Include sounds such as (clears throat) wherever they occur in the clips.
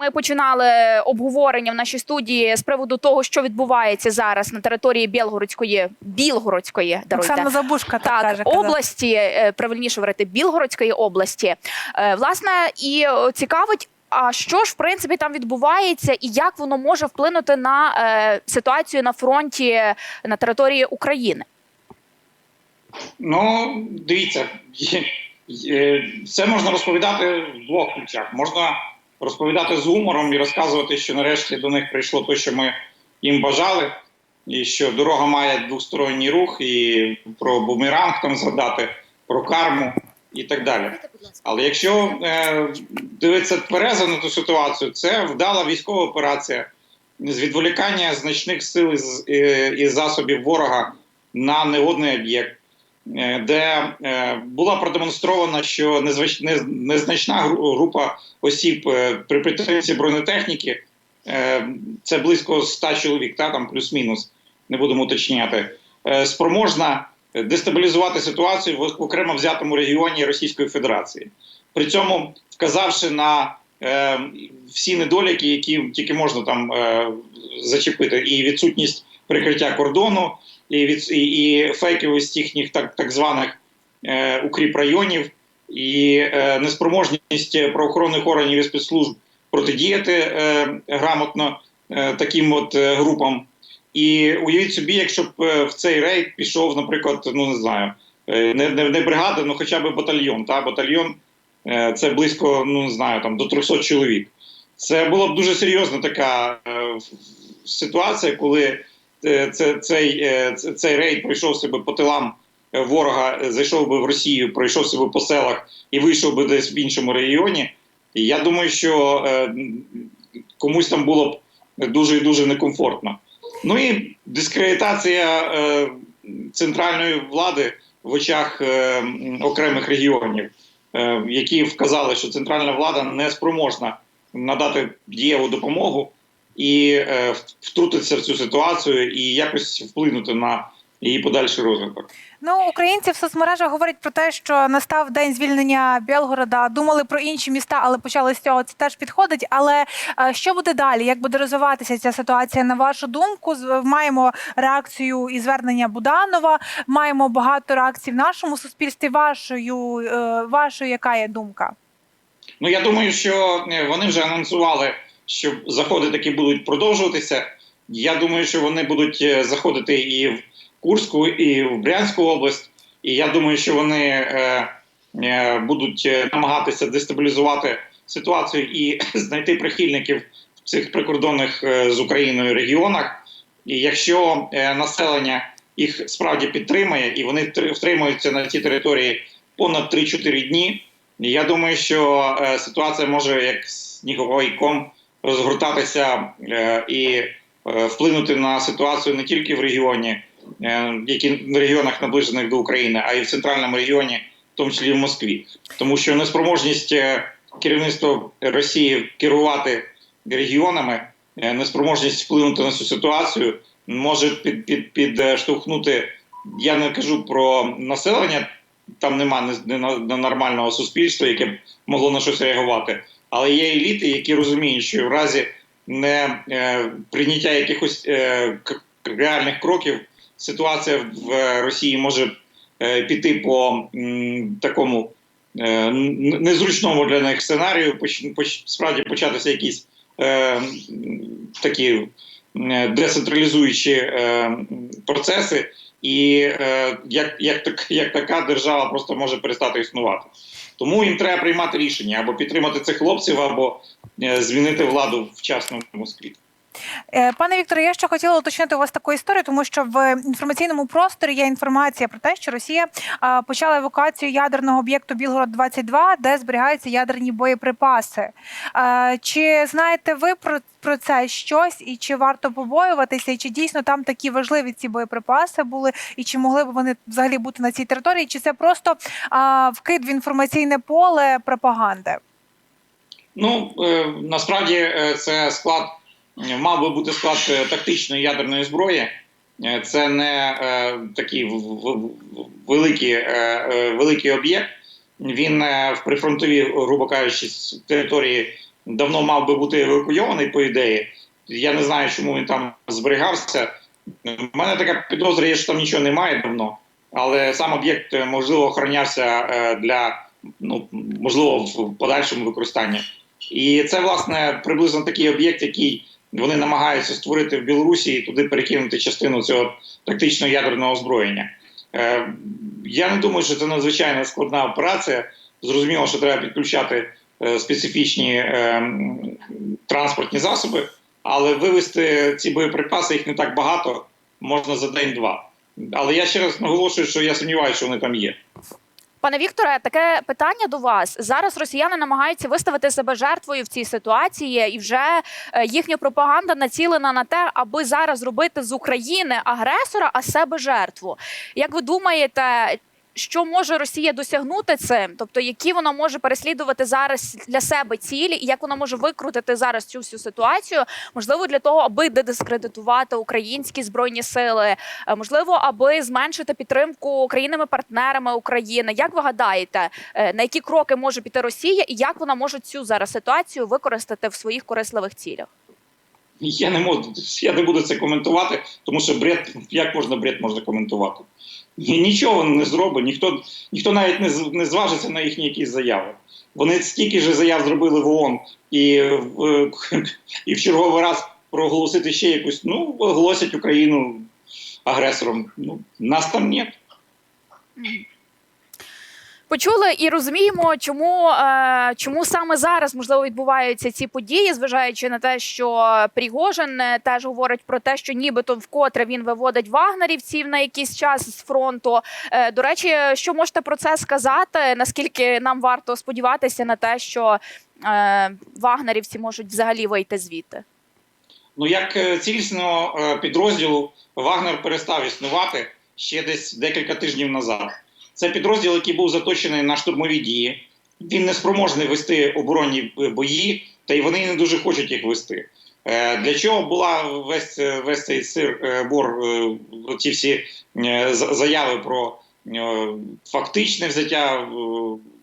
Ми починали обговорення в нашій студії з приводу того, що відбувається зараз на території Білгородської Білгородської даруйте. Оксана Забушка так, Так, каже. області, е, правильніше говорити, Білгородської області. Е, Власне, і е, цікавить, а що ж в принципі там відбувається, і як воно може вплинути на е, ситуацію на фронті на території України? Ну, дивіться, (laughs) це можна розповідати в двох ключах. Можна розповідати з гумором і розказувати, що нарешті до них прийшло те, що ми їм бажали, і що дорога має двосторонній рух, і про бумеранг там згадати, про карму і так далі. Але якщо е, дивитися тверезо на ту ситуацію, це вдала військова операція з відволікання значних сил із, е, і засобів ворога на негодний об'єкт де е, була продемонстрована, що незначна група осіб е, при підтримці бронетехніки, е, це близько 100 чоловік, та, там плюс-мінус, не будемо уточняти, е, спроможна дестабілізувати ситуацію в окремо взятому регіоні Російської Федерації. При цьому вказавши на е, всі недоліки, які тільки можна там е, зачепити, і відсутність прикриття кордону, і, від, і, і фейковість їхніх так, так званих е, укріп районів, і е, неспроможність правоохоронних органів і спецслужб протидіяти е, грамотно е, таким от е, групам. І уявіть собі, якщо б е, в цей рейд пішов, наприклад, ну не знаю, е, не, не, не бригада, ну хоча б батальйон. Та? Батальйон е, це близько, ну не знаю, там до 300 чоловік. Це була б дуже серйозна така ситуація, коли це, цей, е, цей рейд пройшов себе по тилам е, ворога, е, зайшов би в Росію, пройшов себе по селах і вийшов би десь в іншому регіоні. Я думаю, що е, комусь там було б дуже і дуже некомфортно. Ну і дискредитація е, центральної влади в очах е, окремих регіонів, е, які вказали, що центральна влада не спроможна надати дієву допомогу і е, втрутитися в цю ситуацію і якось вплинути на її подальший розвиток. Ну, українці в соцмережах говорять про те, що настав день звільнення Білгорода. Думали про інші міста, але почали з цього. Це теж підходить. Але е, що буде далі? Як буде розвиватися ця ситуація? На вашу думку, маємо реакцію і звернення Буданова. Маємо багато реакцій в нашому суспільстві. Вашою, е, вашою яка є думка? Ну я думаю, що вони вже анонсували, що заходи таки будуть продовжуватися. Я думаю, що вони будуть е, заходити і в Курську, і в Брянську область. І я думаю, що вони е, е, будуть е, намагатися дестабілізувати ситуацію і (clears throat) знайти прихильників в цих прикордонних е, з Україною регіонах. І якщо е, населення їх справді підтримає, і вони втр- втримуються на цій території понад 3-4 дні. Я думаю, що е, ситуація може як сніговий ком розгортатися е, і е, вплинути на ситуацію не тільки в регіоні, е, які в регіонах наближених до України, а й в центральному регіоні, в тому числі в Москві. Тому що неспроможність керівництва Росії керувати регіонами, неспроможність вплинути на цю ситуацію може під, під, підштовхнути. Я не кажу про населення там нема не, не, не нормального суспільства, яке б могло на щось реагувати. Але є еліти, які розуміють, що в разі не е, прийняття якихось е, реальних кроків ситуація в Росії може е, піти по м, такому е, незручному для них сценарію. Поч, поч, справді початися якісь е, такі децентралізуючі е, процеси і е, як, як, так, як така держава просто може перестати існувати. Тому їм треба приймати рішення або підтримати цих хлопців, або е, змінити владу вчасно в Москві. Е, Пане Вікторе, я ще хотіла уточнити у вас таку історію, тому що в інформаційному просторі є інформація про те, що Росія почала евакуацію ядерного об'єкту Білгород 22 де зберігаються ядерні боєприпаси. Чи знаєте ви про, про це щось, і чи варто побоюватися, і чи дійсно там такі важливі ці боєприпаси були, і чи могли б вони взагалі бути на цій території, чи це просто вкид в інформаційне поле пропаганди? Ну е, насправді е, це склад мав би бути склад е, тактичної ядерної зброї. Е, Це не е, такий великий, е, е, великий об'єкт. Він е, в прифронтовій, грубо кажучи, території давно мав би бути евакуйований, по ідеї. Я не знаю, чому він там зберігався. У мене така підозра є, що там нічого немає давно, але сам об'єкт можливо охоронявся для ну можливо в подальшому використанні. І це власне приблизно такий об'єкт, який вони намагаються створити в Білорусі і туди перекинути частину цього тактичного ядерного озброєння. Е, я не думаю, що це надзвичайно складна операція. Зрозуміло, що треба підключати е, специфічні е, транспортні засоби, але вивезти ці боєприпаси їх не так багато, можна за день-два. Але я ще раз наголошую, що я сумніваюся, що вони там є. Пане Вікторе, таке питання до вас. Зараз росіяни намагаються виставити себе жертвою в цій ситуації, і вже е, їхня пропаганда націлена на те, аби зараз зробити з України агресора, а себе жертву. Як ви думаєте, що може Росія досягнути цим? Тобто, які вона може переслідувати зараз для себе цілі, і як вона може викрутити зараз цю всю ситуацію? Можливо, для того, аби дискредитувати українські збройні сили, Е, можливо, аби зменшити підтримку країнами-партнерами України. Як ви гадаєте, е, на які кроки може піти Росія, і як вона може цю зараз ситуацію використати в своїх корисливих цілях? Я не можу, я не буду це коментувати, тому що бред, як можна бред можна коментувати? Ні- Нічого не зробить, ніхто, ніхто навіть не, не зважиться на їхні якісь заяви. Вони стільки ж заяв зробили в ООН і, і в черговий раз проголосити ще якусь, ну, оголосять Україну агресором. Ну, нас там нет. Почули і розуміємо, чому, е, чому саме зараз можливо відбуваються ці події, зважаючи на те, що Пригожин е, теж говорить про те, що нібито вкотре він виводить вагнерівців на якийсь час з фронту. Е, до речі, що можете про це сказати? Наскільки нам варто сподіватися на те, що е, вагнерівці можуть взагалі вийти звідти? Ну, як е, цілісного е, підрозділу Вагнер перестав існувати ще десь декілька тижнів назад. Це підрозділ, який був заточений на штурмові дії. Він не спроможний вести оборонні е, бої, та й вони не дуже хочуть їх вести. Е, Для чого була весь, е, весь цей сир бор, ці всі заяви про фактичне взяття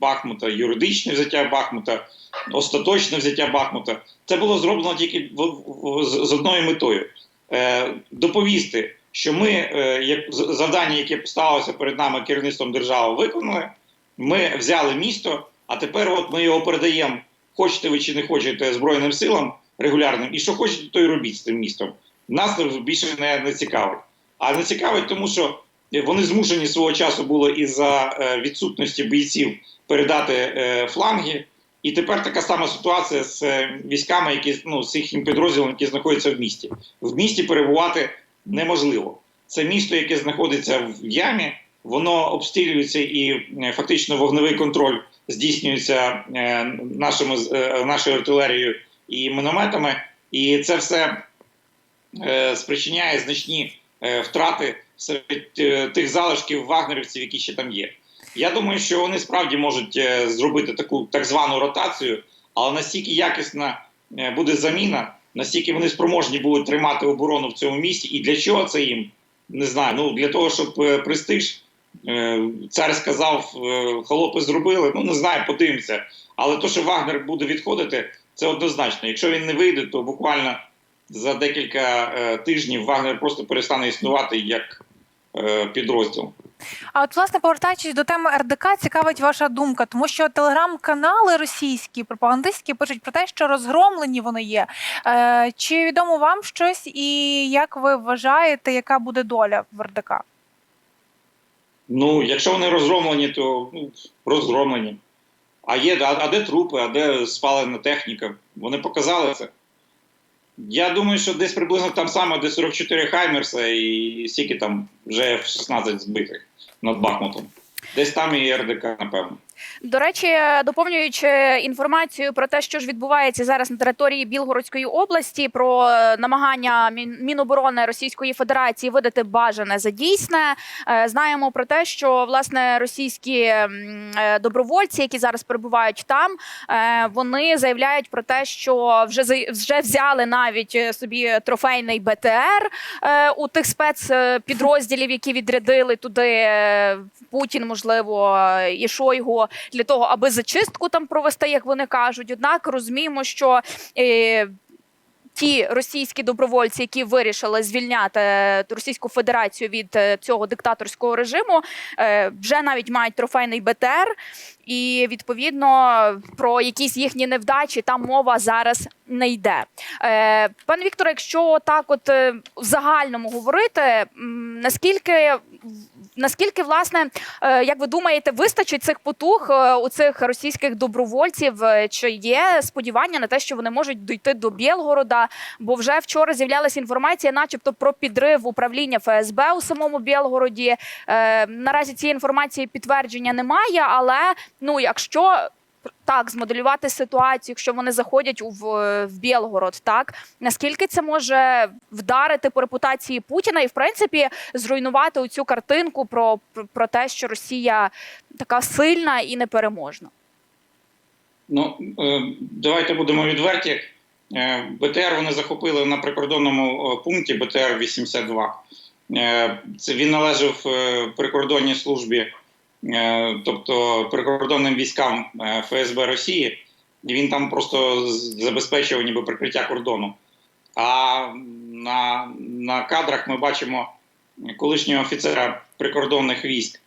Бахмута, юридичне взяття Бахмута, остаточне взяття Бахмута? Це було зроблено тільки з, одною метою доповісти, що ми е, як завдання, яке поставилося перед нами керівництвом держави, виконали. Ми взяли місто, а тепер от ми його передаємо, хочете ви чи не хочете Збройним силам регулярним, і що хочете, то й робіть з тим містом. Нас більше не, не цікавить. А не цікавить, тому що вони змушені свого часу були із-за е, відсутності бійців передати е, фланги. І тепер така сама ситуація з е, військами, які ну, з їхнім підрозділом, які знаходяться в місті. В місті перебувати неможливо. Це місто, яке знаходиться в ямі, воно обстрілюється і е, фактично вогневий контроль здійснюється е, нашими е, нашою артилерією і мінометами. І це все спричиняє значні втрати серед тих залишків вагнерівців, які ще там є. Я думаю, що вони справді можуть зробити таку так звану ротацію, але настільки якісна буде заміна, настільки вони спроможні будуть тримати оборону в цьому місті, і для чого це їм? Не знаю. Ну для того, щоб е, престиж. е, Цар сказав, е, холопи зробили. Ну не знаю, подивимося. Але то, що Вагнер буде відходити, це однозначно. Якщо він не вийде, то буквально за декілька тижнів Вагнер просто перестане існувати як підрозділ. А от, власне, повертаючись до теми РДК, цікавить ваша думка, тому що телеграм-канали російські пропагандистські пишуть про те, що розгромлені вони є. Е, чи відомо вам щось, і як ви вважаєте, яка буде доля в РДК? Ну, якщо вони розгромлені, то ну, розгромлені. А є, а, а де трупи, а де спалена техніка? Вони показали це. Я думаю, що десь приблизно там саме, де 44 Хаймерса і стільки там вже F-16 збитих над Бахмутом. Десь там і РДК, напевно. До речі, доповнюючи інформацію про те, що ж відбувається зараз на території Білгородської області, про е, намагання Міноборони Російської Федерації видати бажане за дійсне, е, знаємо про те, що власне російські е, добровольці, які зараз перебувають там, вони заявляють про те, що вже вже взяли навіть собі трофейний БТР у тих спецпідрозділів, які відрядили туди Путін, можливо, і Шойгу. Для того, аби зачистку там провести, як вони кажуть. Однак розуміємо, що. Е, Ті російські добровольці, які вирішили звільняти е, Російську Федерацію від е, цього диктаторського режиму, е, вже навіть мають трофейний БТР, і відповідно про якісь їхні невдачі там мова зараз не йде. Пане Вікторе, якщо так, от в загальному говорити, наскільки наскільки власне, е, як ви думаєте, вистачить цих потуг е, у цих російських добровольців? Е, Чи є сподівання на те, що вони можуть дійти до Білгорода? Бо вже вчора з'являлася інформація, начебто, про підрив управління ФСБ у самому Білгороді. Наразі цієї інформації підтвердження немає, але ну якщо. Так, змоделювати ситуацію, якщо вони заходять у в, в Білгород, так наскільки це може вдарити по репутації Путіна і в принципі зруйнувати оцю картинку про, про, про те, що Росія така сильна і непереможна? Ну е, давайте будемо відверті. Е, БТР вони захопили на прикордонному е, пункті БТР 82. Е, Це він належав прикордонній службі, тобто прикордонним військам е, ФСБ Росії, і він там просто забезпечував ніби прикриття кордону. А на, на кадрах ми бачимо колишнього офіцера прикордонних військ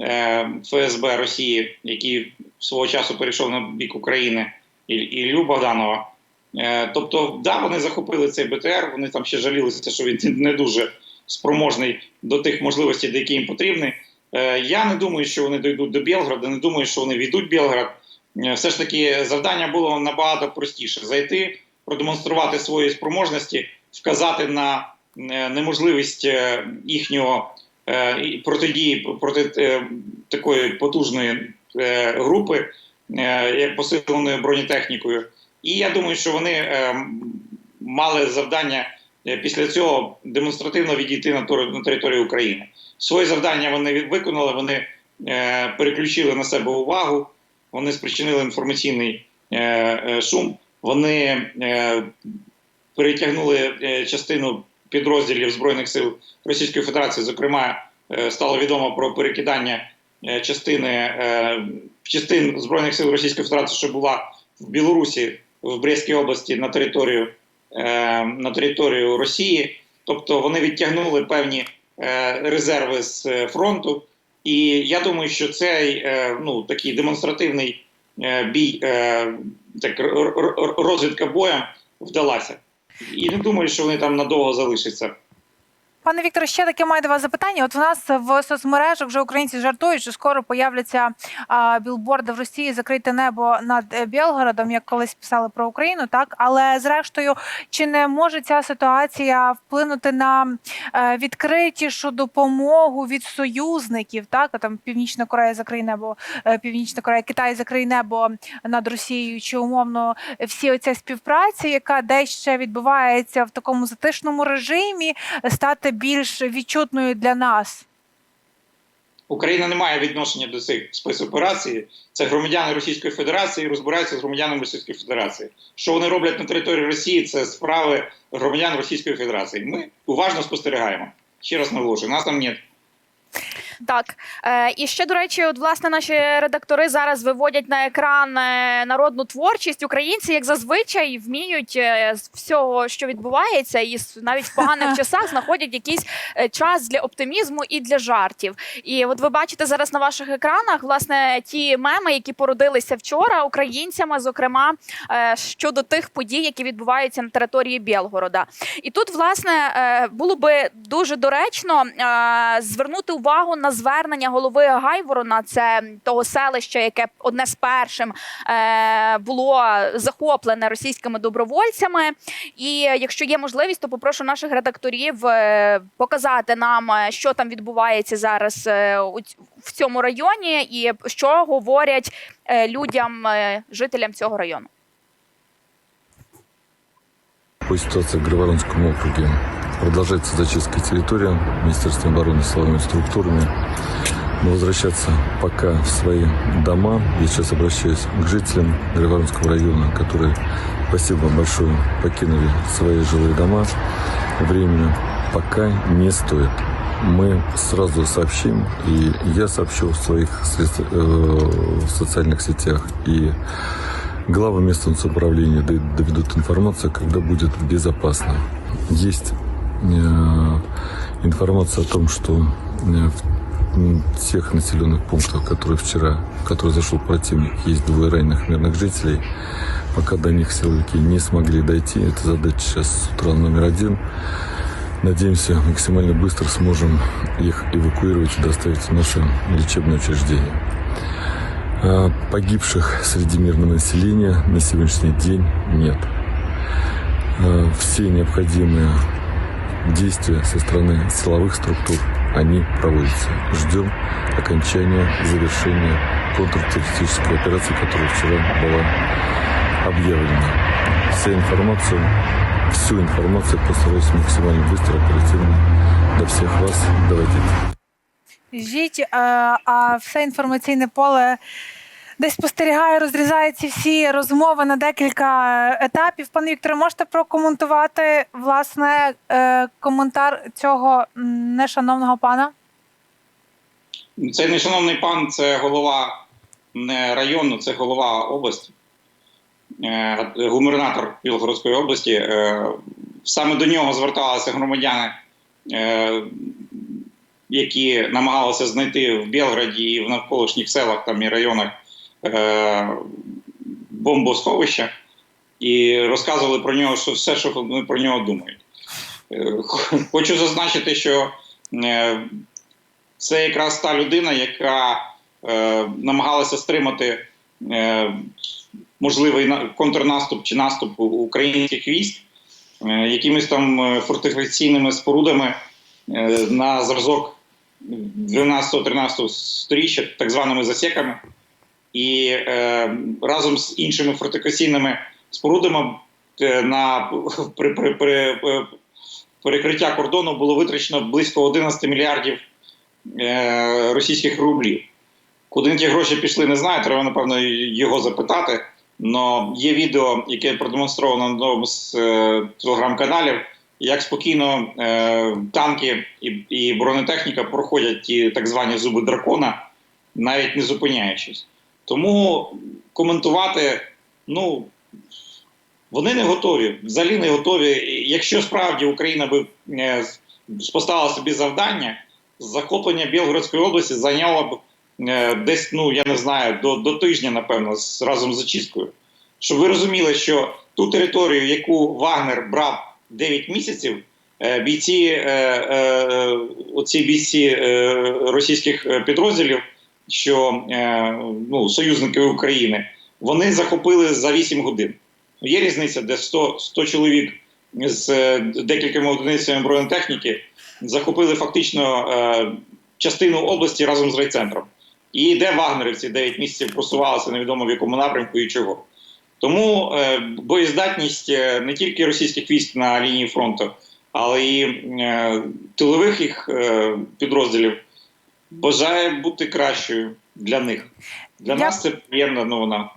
е, ФСБ Росії, який свого часу перейшов на бік України, Іллю Богданова. Е, Тобто, да, вони захопили цей БТР, вони там ще жалілися, що він не дуже спроможний до тих можливостей, які їм потрібні. Е, Я не думаю, що вони дійдуть до Білгорода, не думаю, що вони війдуть в Білгород. Е, Все ж таки, завдання було набагато простіше: зайти, продемонструвати свої спроможності, вказати на е, неможливість їхнього протидії проти такої потужної групи, як посиленою бронетехнікою. І я думаю, що вони мали завдання після цього демонстративно відійти на територію України. Своє завдання вони виконали, вони е, переключили на себе увагу, вони спричинили інформаційний е, е, шум, вони перетягнули частину підрозділів Збройних сил Російської Федерації, зокрема, стало відомо про перекидання частини частин Збройних сил Російської Федерації, що була в Білорусі в Брестській області на територію, на територію Росії. Тобто вони відтягнули певні резерви з е, фронту. І я думаю, що цей е, ну, такий демонстративний е, бій, е, так, розвідка боєм вдалася. І не думаю, що вони там надовго залишаться. Пане Вікторе, ще таке маю до вас запитання. От у нас в соцмережах вже українці жартують, що скоро появляться а, білборди в Росії закрите небо над е, Білгородом, як колись писали про Україну, так але зрештою, чи не може ця ситуація вплинути на е, відкритішу допомогу від союзників? Так, там Північна Корея закриє небо, е, Північна Корея, Китай закриє небо над Росією, чи умовно всі оця співпраця, яка десь ще відбувається в такому затишному режимі, стати більш відчутною для нас. Україна не має відношення до цих спецоперацій. Це громадяни Російської Федерації розбираються з громадянами Російської Федерації. Що вони роблять на території Росії, це справи громадян Російської Федерації. Ми уважно спостерігаємо. Ще раз наголошую, нас там нет. Так е, і ще до речі, от власне наші редактори зараз виводять на екран е, народну творчість. Українці, як зазвичай, вміють е, з всього, що відбувається, і навіть в поганих (laughs) часах знаходять якийсь е, час для оптимізму і для жартів. І от ви бачите зараз на ваших екранах власне ті меми, які породилися вчора українцями, зокрема е, щодо тих подій, які відбуваються на території Білгорода. І тут, власне, е, було би дуже доречно е, звернути увагу на звернення голови Гайворона, це того селища, яке одне з першим е, було захоплене російськими добровольцями. І якщо є можливість, то попрошу наших редакторів е, показати нам, е, що там відбувається зараз в цьому районі, і що говорять людям, жителям цього району. По ситуации в Гриборонском округе продолжается зачистка территории Министерством обороны силовыми структурами. Но возвращаться пока в свои дома. Я сейчас обращаюсь к жителям Гриборонского района, которые, спасибо вам большое, покинули свои жилые дома. Временно пока не стоит. мы сразу сообщим, и я сообщу в своих средств- э, в социальных сетях, и главы местного самоуправления д- доведут информацию, когда будет безопасно. Есть информация о том, что э, в тех населенных пунктах, которые вчера, в которые зашел противник, есть двое раненых мирных жителей. Пока до них силовики не смогли дойти, это задача сейчас с утра номер один. Надеемся, максимально быстро сможем их эвакуировать и доставить в наше лечебное учреждение. А Погибших среди мирного населения на сегодняшний день нет. Все необходимые действия со стороны силовых структур, они проводятся. Ждем окончания, завершения контртеррористической операции, которая вчера была объявлена. Вся информация, всю информацию постараюсь максимально быстро, оперативно до всех вас доводить. Жіть, е, а все інформаційне поле десь спостерігає, розрізає ці всі розмови на декілька етапів. Пане Вікторе, можете прокоментувати власне е, коментар цього нешановного пана? Цей нешановний пан це голова не району, це голова області, е, губернатор Білгородської області. Е, Саме до нього зверталися громадяни, е, які намагалися знайти в Білграді і в навколишніх селах там і районах е, бомбосховища, і розказували про нього, що все, що вони про нього думають. Е, Хочу зазначити, що е, це якраз та людина, яка е, намагалася стримати е, можливий контрнаступ чи наступ українських військ е, якимись там е, фортифікаційними спорудами е, на зразок 12-13 сторіччя, так званими засіками. І е, разом з іншими фортифікаційними спорудами е, на при, при, при, е, перекриття кордону було витрачено близько 11 мільярдів е, російських рублів. Куди ті гроші пішли, не знаю. Треба, напевно, його запитати. Но є відео, яке продемонстровано на одному з е, телеграм-каналів, як спокійно е, танки і, і бронетехніка проходять ті так звані зуби дракона, навіть не зупиняючись. Тому коментувати, ну вони не готові, взагалі не готові. Якщо справді Україна би е, поставила собі завдання, захоплення Білгородської області зайняло б е, десь, ну я не знаю, до, до тижня, напевно, разом з зачисткою. Щоб ви розуміли, що ту територію, яку Вагнер брав 9 місяців, е, бійці, оці бійці російських підрозділів, що е, ну, союзники України, вони захопили за 8 годин. Є різниця, де 100, 100 чоловік з е, декількома одиницями бронетехніки захопили фактично е, частину області разом з райцентром. І де вагнерівці 9 місяців просувалися невідомо в якому напрямку і чого. Тому боєздатність не тільки російських військ на лінії фронту, але е, тилових їх підрозділів бажає бути кращою для них. Для Я- нас це приємна новина.